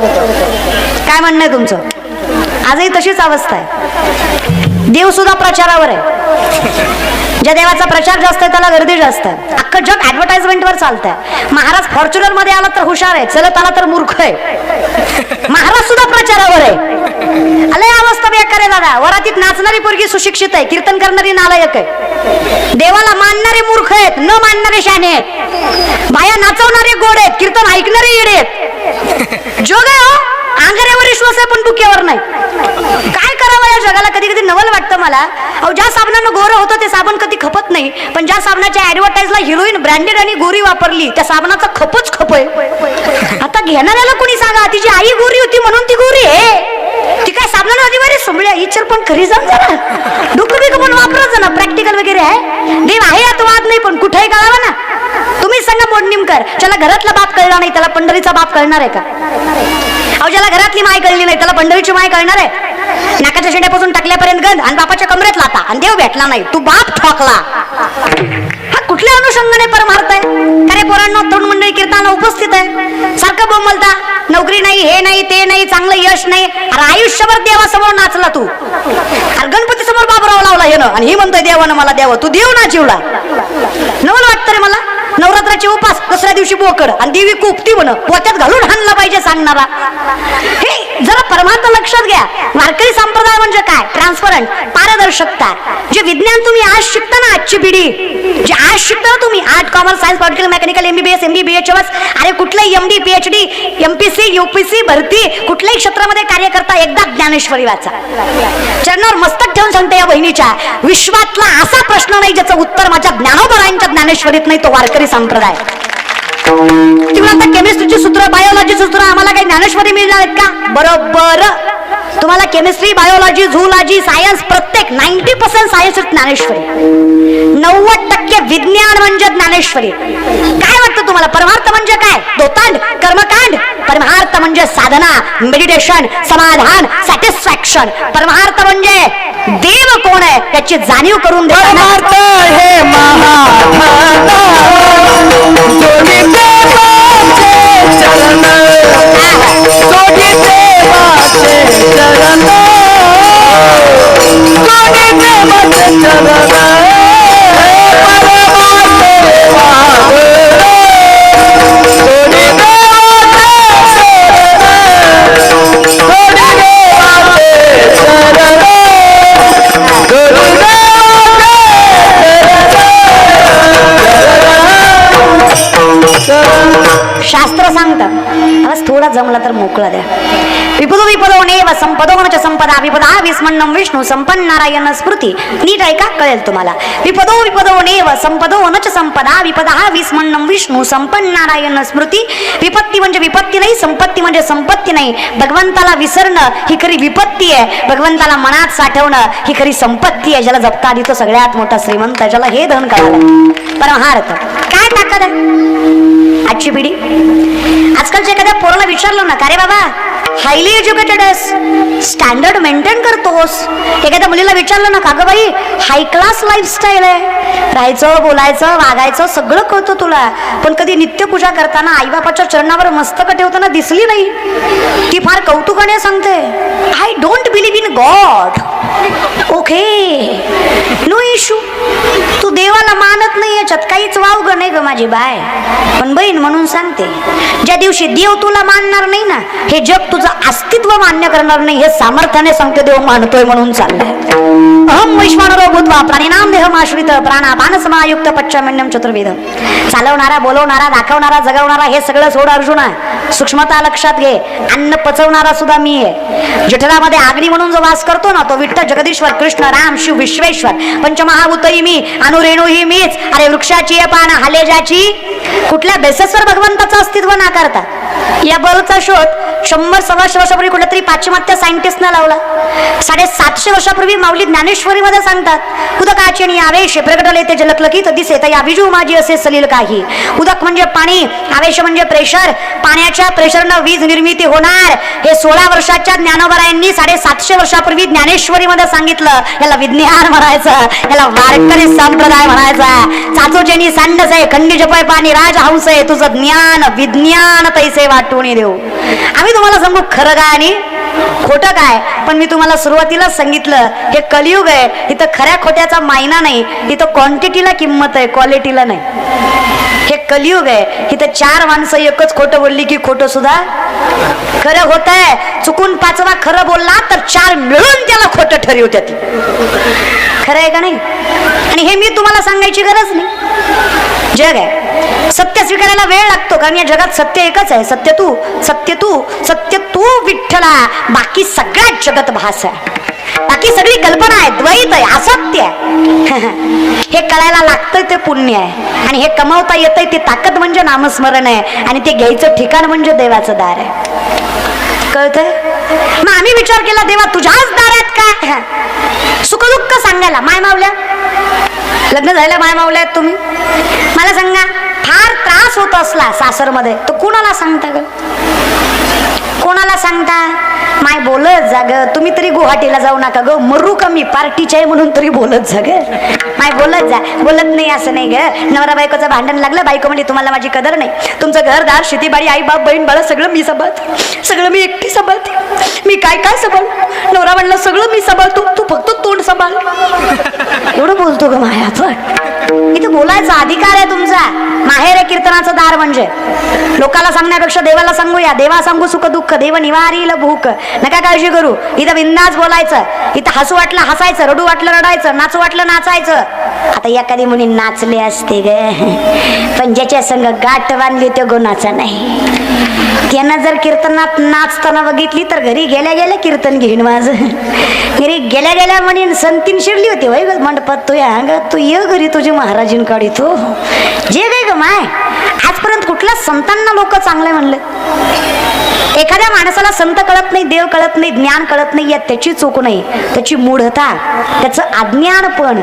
काय म्हणणं आहे तुमचं? आजही तशीच अवस्था आहे. देव सुद्धा प्रचारावर आहे. ज्या देवाचा प्रचार जास्त आहे त्याला गर्दी जास्त आहे. अख्खं जग ऍडव्हर्टाइजमेंटवर चालतंय. महाराज फॉर्च्युनरमध्ये आला तर हुशार आहे चलत आला तर मूर्ख आहे. महाराज सुद्धा प्रचारावर आहे. अले अवस्था बेकार आहे दादा. वरातीत नाचणारी पोरगी सुशिक्षित आहे कीर्तन करणारी नालायक आहे. देवाला मानणारे मूर्ख आहेत न मानणारे शाने आहेत. नाचवणारे गोड आहेत कीर्तन ऐकणारे येडे आहेत. जोग आहे हो विश्वास आहे पण डुक्यावर नाही. काय करावं या जगाला? कधी कधी नवल वाटतं मला. अहो ज्या साबणानं गोरं होतं ते साबण कधी खपत नाही. पण ज्या साबणाच्या ऍडव्हर्टाईजला हिरोईन ब्रँडेड आणि गोरी वापरली त्या साबणाचा खपच खप आहे. आता घेणाऱ्याला कोणी सांगा तिची आई गोरी होती म्हणून ती गोरी आहे. ती काय साबणानं आधी बरे सोमळ्या पण खरी जाण जरा. डुकं बिकं पण वापरत ना प्रॅक्टिकल वगैरे आहे. देव आहे आता वाद नाही पण कुठेही कळावा ना. तुम्ही सांगा मोडनिमकर ज्याला घरातला बाप कळला नाही त्याला पंढरीचा बाप कळणार आहे का? अहो ज्याला घरातली माय कळली नाही त्याला पंढरीची माय कळणार आहे? नाकाच्या शेंड्यापासून टाकल्यापर्यंत गंध आणि बापाच्या कमरेत लाता आणि देव भेटला नाही तू बाप ठोकला. हा कुठल्या अनुषंगाने परमार्थ आहे अरे पोरांना तरुण मंडळी कीर्तनाला उपस्थित आहे. सारखं बोंबलता नोकरी नाही हे नाही ते नाही चांगलं यश नाही. अरे आयुष्यभर देवासमोर नाचला तू. अरे गणपती समोर बाबराव लावला हे आणि ही म्हणतोय देवानं मला देव तू देव ना जीवला. नवल वाटतं रे दुसऱ्या दिवशी बोकड आणि देवी कोपती म्हण पोत्यात घालून हाणला पाहिजे सांगणारा. हे जरा परमार्थ लक्षात घ्या. वारकरी संप्रदाय म्हणजे काय? ट्रान्सपरंट पारदर्शकता. जे विज्ञान तुम्ही आज शिकता ना आजची पिढी जे आज शिकता ना तुम्ही art commerce science political mechanical MBBS MBBH अरे कुठलंही M D PhD MPC UPC भरती कुठल्याही क्षेत्रामध्ये कार्य करता एकदा ज्ञानेश्वरी वाचा. चरणावर मस्तक ठेवून सांगते या बहिणीच्या विश्वातला असा प्रश्न नाही ज्याचं उत्तर माझ्या ज्ञानोबरायांच्या ज्ञानेश्वरीत नाही तो वारकरी संप्रदाय. तुम्ही आता केमिस्ट्रीची सूत्र बायोलॉजी सूत्र आम्हाला काही ज्ञानेश्वरी मिळणार आहेत का? बरोबर. तुम्हाला केमिस्ट्री बायोलॉजी झूलॉजी सायन्स प्रत्येक नाईन्टी पर्सेंट सायन्स ज्ञानेश्वरी. नव्वद टक्के विज्ञान म्हणजे ज्ञानेश्वरी. काय वाटतं तुम्हाला? परमार्थ म्हणजे काय? दोतांड कर्मकांड. परमार्थ म्हणजे साधना मेडिटेशन समाधान सॅटिस्फॅक्शन परमार्थ म्हणजे देव कोण आहे? त्याची जाणीव करून देताना. जमला तर मोकळा द्या विपदो विपदो नेव संपदा विपदा विस्मन्नम विष्णू संपन्न नारायण स्मृती. नीट ऐका कळेल तुम्हाला. विपदो विपदो नेव संपदो न च संपदा विपदा विस्मन्नम विष्णू संपन्न नारायण स्मृती. विपत्ती म्हणजे विपत्ती नाही संपत्ती म्हणजे संपत्ती नाही. भगवंताला विसरणं ही खरी विपत्ती आहे. भगवंताला मनात साठवणं ही खरी संपत्ती आहे. ज्याला जपता आली तो सगळ्यात मोठा श्रीमंत आहे, ज्याला हे धन कळालं परमार्थ काय ताकद आहे? आजची पिढी? आजकालच्या एखाद्या पोराला विचारलं ना का रे बाबा? Highly educated stand standard maintain करतोस. एखाद्या मुलीला विचारलं ना का बाई हाय क्लास लाईफस्टाईल आहे. राहायचं बोलायचं वागायचं सगळं कळतं तुला. पण कधी नित्यपूजा करताना आईबापाच्या चरणावर मस्तक ठेवताना दिसली नाही. ती फार कौतुकाने सांगते I don't believe in God okay no issue तू देवाला मान त्याच्यात याच्यात काहीच वावग नाही ग माझी बाय. पण बहीण म्हणून सांगते ज्या दिवशी देव तुला मानणार नाही ना हे जग तुझं अस्तित्व मान्य करणार नाही हे सामर्थ्याने सांगते देव मानतोय म्हणून चाललंय. अहम वैश्वानरो प्राणीनाम देह माश्रित प्राणा प्राणापान समायुक्त पच्चमन्यम चतुर्वेद चालवणारा बोलवणारा दाखवणारा जगवणारा हे सगळं सोड अर्जुना. सूक्ष्मता लक्षात घे अन्न पचवणारा सुद्धा मी आहे. जठरामध्ये आग्नी म्हणून जो वास करतो ना तो विठ्ठल जगदीश्वर कृष्ण राम शिव विश्वेश्वर पंचमहाभूतही मी अनुरेणू ही मीच. अरे वृक्षाची आहे पान हालेजाची कुठल्या बेसेसवर भगवंताचं अस्तित्व नाकारता या बल्बचा शोध शंभर सव्वाशे वर्षापूर्वी कुठल्या तरी पाश्चिमात्य सायंटिस्टनं लावला. साडेसातशे वर्षापूर्वी माऊली ज्ञानेश्वरीमध्ये सांगतात उदकाची आणि आवेश प्रगटले ते जलकलकी तर दिसे तर या विजू माझी असे सलील काही. उदक म्हणजे पाणी आवेश म्हणजे प्रेशर. पाण्याच्या प्रेशरनं वीज निर्मिती होणार. हे सोळा वर्षाच्या ज्ञानोबरायांनी साडेसातशे वर्षापूर्वी ज्ञानेश्वरीमध्ये सांगितलं. याला विज्ञान म्हणायचं याला वारकरी संप्रदाय म्हणायचा. चाचोचेनी सांडस आहे खंडी जपय पाणी राजहंस आहे तुझं ज्ञान विज्ञान तैसे वाटून देऊ. आम्ही तुम्हाला सांगू खरं काय आणि खोटं काय? पण मी तुम्हाला सुरुवातीला सांगितलं हे कलियुग आहे इथं खऱ्या खोट्याचा मायना नाही इथं क्वांटिटीला किंमत आहे क्वालिटीला नाही. हे कलियुग आहे इथं चार माणसं एकच खोटं बोलली की खोटं सुद्धा? खरं होत आहे चुकून पाचवा खरं बोलला तर चार मिळून त्याला खोटं ठरवत्यात खरं आहे का नाही? आणि हे मी तुम्हाला सांगायची गरज नाही. जग आहे. सत्य स्वीकारायला वेळ लागतो कारण या जगात सत्य एकच आहे. सत्य तू सत्य तू सत्य तू विठ्ठला बाकी सगळ्यात जगत भास आहे. बाकी सगळी कल्पना आहे. द्वैत आहे. असत्य आहे. हे कळायला लागतंय ते पुण्य आहे. आणि हे कमावता येतंय ते ताकद म्हणजे नामस्मरण आहे. आणि ते घ्यायचं ठिकाण म्हणजे देवाचं दार आहे. कळतंय? मग आम्ही विचार केला देवा तुझ्याच दारात काय सुखदुःख सांगायला. माय मावल्या लग्न झालेल्या माय मावल्या आहेत तुम्ही? मला सांगा फार त्रास होत असला सासरमध्ये तर कुणाला सांगता ग? कोणाला सांगता? माय बोलत जाग. तुम्ही तरी गुवाहाटीला जाऊ नका ग. मरू कमी पार्टीचे आहे म्हणून तरी बोलत जा ग माय बोलत जा. बोलत नाही असं नाही ग. नवरा बायकोचं भांडण लागलं बायको म्हणजे तुम्हाला माझी कदर नाही. तुमचं घरदार शेतीबाडी आई बाप बहीण बाळा सगळं मी सांभाळते सगळं मी एकटी सांभाळते मी काय काय सांभाळ? नवरा म्हणलं सगळं मी सांभाळतो. तू फक्त तोंड सांभाळ. एवढं बोलतो ग माया. आपण इथे बोलायचा अधिकार आहे तुमचा. माहेर आहे कीर्तनाचं दार म्हणजे. लोकाला सांगण्यापेक्षा देवाला सांगूया देवा सांगू सुख दुःख देव निवारील भूक. नका काळजी करू. इथं बिंदास बोलायचं. इथं हसू वाटलं हसायचं रडू वाटलं रडायचं नाचू वाटलं नाचायचं. आता एखादी मुली नाचले असते ग. पण ज्याच्या संग गाठ बांधली तो गुणाचा नाही. त्यानं जर कीर्तनात नाचताना बघितली तर घरी गेल्या गेल्या कीर्तन घेईन माझं. घरी गेल्या गेल्या म्हणे संतीन शिरली होती वय ग मंडपात. तू या ग तू ये घरी तुझी महाराजीन काढी तू. जे गे ग माय आजपर्यंत कुठल्या संतांना लोक चांगले म्हणले? एखाद्या माणसाला संत कळत नाही देव कळत नाही ज्ञान कळत नाही या त्याची चूक नाही. त्याची मूढता त्याचं अज्ञानपण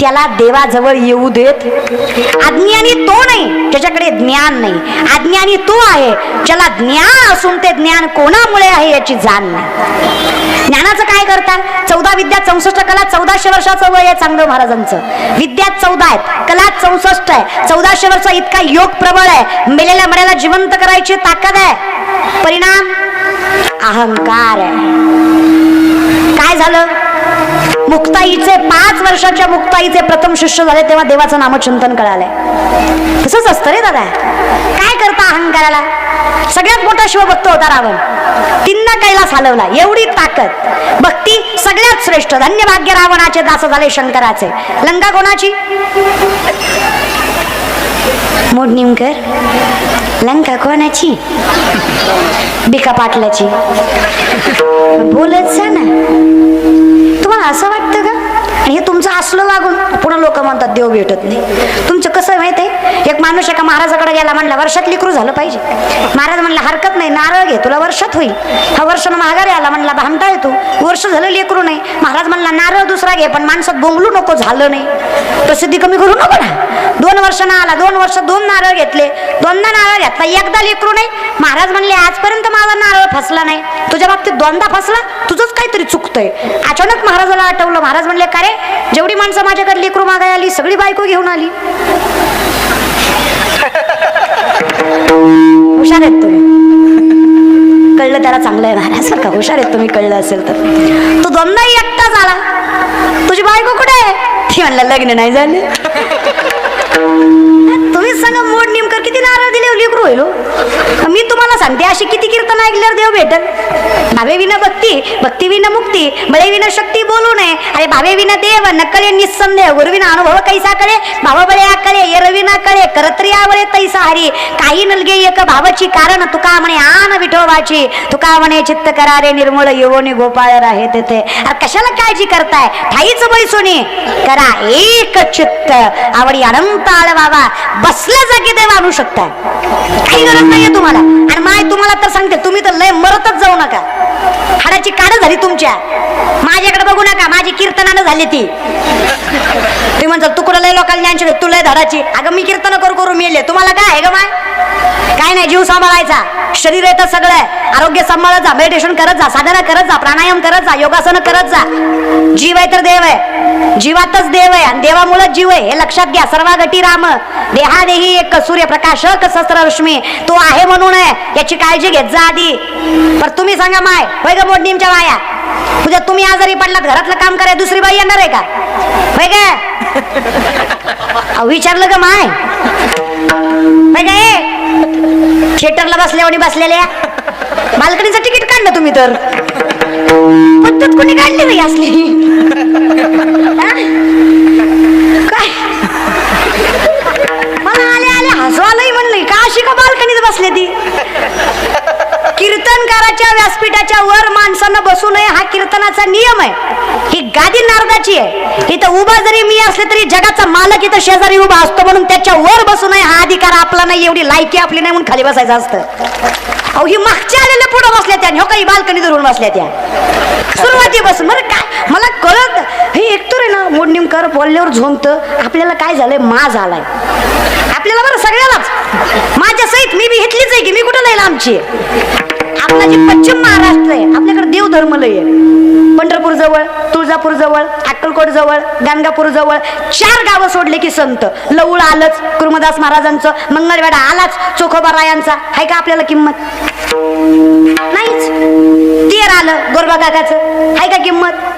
त्याला देवाजवळ येऊ देत. अज्ञानी तो नाही त्याच्याकडे ज्ञान नाही. अज्ञानी तो आहे ज्याला ज्ञान असून ते ज्ञान कोणामुळे आहे याची जाण नाही. ज्ञानाचं काय करता? चौदा विद्या चौसष्ट कला चौदाशे वर्षाचं वय आहे चांगलं महाराजांचं. विद्या चौदा आहेत कला चौसष्ट आहे. चौदाशे वर्ष इतका योग प्रबळ आहे. मेलेल्या मर्याला जिवंत करायची ताकद आहे. परिणाम? अहंकार काय झालं? मुक्ताईचे पाच वर्षाच्या मुक्ताईचे प्रथम शिष्य झाले तेव्हा देवाचं नामचिंतन कळालंय. तसंच असतं रे दादा. काय करता अहंकाराला? सगळ्यात मोठा शिवभक्त होता रावण. तिन्ना कैलास हलवला. एवढी ताकद. भक्ती सगळ्यात श्रेष्ठ. धन्य भाग्य रावणाचे दास झाले शंकराचे. लंका कोणाची? मोडनिमकर लंका कोणाची? बिका पाटलाची. बोलत जा ना. तुम्हाला असं वाटतं का? आणि हे तुमचं असलं वागून पुन्हा लोक म्हणतात देव भेटत नाही. तुमचं कसं माहीत आहे? एक माणूस एका महाराजाकडे गेला म्हणला वर्षात लिकरू झालं पाहिजे. महाराज म्हणला हरकत नाही नारळ घे तुला वर्षात होईल. हा वर्षानं महागारी आला म्हणला भामटा येतो वर्ष झालं लेकरू नाही. महाराज म्हणला नारळ दुसरा घे पण माणसात बोंगलू नको झालं नाही. प्रसिद्धी कमी करू नको ना. दोन वर्षानं आला दोन वर्ष दोन नारळ घेतले दोनदा नारळ घेतला एकदा लेकरू नाही. महाराज म्हणले आजपर्यंत माझा नारळ फसला नाही तुझ्या बाबतीत दोनदा फसला तुझंच काहीतरी चुकतंय. अचानक महाराजाला आठवलं महाराज म्हणले का रे जेवढी माणसं माझ्याकडे लेकरू मागाय आली सगळी बायको घेऊन आली. हुशार आहेत तुम्ही. कळलं त्याला चांगलं आहे महाराज का हुशार आहेत तुम्ही कळलं असेल तर. तू दोनदाही एकटा झाला. तुझी बायको कुठे आहे? ती म्हणलं लग्न नाही झाली. तुम्हीच सांगा मोड नेमकर किती नारळ दिले हो लेकरू होईल मी तुम्हाला सांगते अशी किती कीर्तन ऐकल्यावर देव भेटल? भावे विना भक्ती भक्ती विना मुक्ती बळे विना शक्ती बोलू नये. अरे भावे विना देव नकळे निसंदेह गुरुविना अनुभव कैसा कळे भावा बळे आकळे येरविना कळे करत्री आवळे तैसा हरी. काही नलगे एक भावाची कारण तुका म्हणे आन विठोबाची. तुका म्हणे चित्त करारे निर्मळ येवोनी गोपाळ राहे तेथे. अरे कशाला काळजी करताय? ठाईच बैसोनी. करा एक चित्त. आवडी अनंत आळवावा बसल्या जागी देव आणू शकताय. काही गरज नाहीये तुम्हाला. आणि माय तुम्हाला तर सांगते तुम्ही तर लय मरतच जाऊ नका. हाडाची काढ झाली तुमच्या. माझ्याकडे बघू नका माझी कीर्तनानं झाली ती. तुम्ही म्हणता तू लय लोकांना ज्ञान शिकत तुला धडाची. अगं मी कीर्तन करू करू मेले. तुम्हाला काय आहे ग माय? काय नाही जीव सांभाळायचा. शरीर येतं सगळं आहे. आरोग्य सांभाळत जा मेडिटेशन करत जा साधना करत जा प्राणायाम करत जा योगासन करत जा. जीव आहे तर देव आहे. जीवातच देव आहे आणि देवामुळे जीव आहे. हे लक्षात घ्या सर्वागटी राम. देहादेही एक सूर्यप्रकाशक शस्त्र रश्मी तो आहे म्हणून आहे याची काळजी घेत जा आधी. पर तुम्ही सांगा माय होय ग मोडणीमच्या माया तुझ्या तुम्ही आजारी पडलात घरातलं काम कराय दुसरी बाई येणार आहे का? होय का अहो, विचारलं ग माय. होय काय थिएटरला बसल्यावर बसलेल्या. बाल्कनीचं तिकीट काढलं तुम्ही तर. पद्धत कोणी काढली नाही असली? कीर्तनकाराच्या व्यासपीठाच्या वर माणसानं बसू नये हा कीर्तनाचा नियम आहे. ही गादी नारदाची आहे. इथं उभा जरी मी असले तरी जगाचा मालक इथं शेजारी उभा असतो म्हणून त्याच्या वर बसू नये हा अधिकार आपला नाही एवढी लायकी आपली नाही म्हणून खाली बसायचं असतं. अहो ही मागच्या आलेल्या पुढे बसल्या त्या हो काही बाल्कनी धरून बसल्या त्या. सुरुवाती बसून बरं काय मला कळत हे एकतर आहे ना मोडणीमकर बोलल्यावर झोमत आपल्याला काय झालंय? मा झालाय. आपल्याला बरं सगळ्यालाच. माझ्या सहित मी बी घेतलीच आहे की मी कुठं नाही आमची? आपला पश्चिम महाराष्ट्र आहे. आपल्याकडे देव धर्म लय आहे पंढरपूर जवळ तुळजापूर जवळ अक्कलकोट जवळ गाणगापूर जवळ चार गावं सोडले की संत. लवळ आलंच कुर्मदास महाराजांचं मंगळवाडा आलाच चोखोबा रायांचा आहे का आपल्याला किंमत? नाहीच. तेर आलं गोरबा काकाचं आहे का किंमत?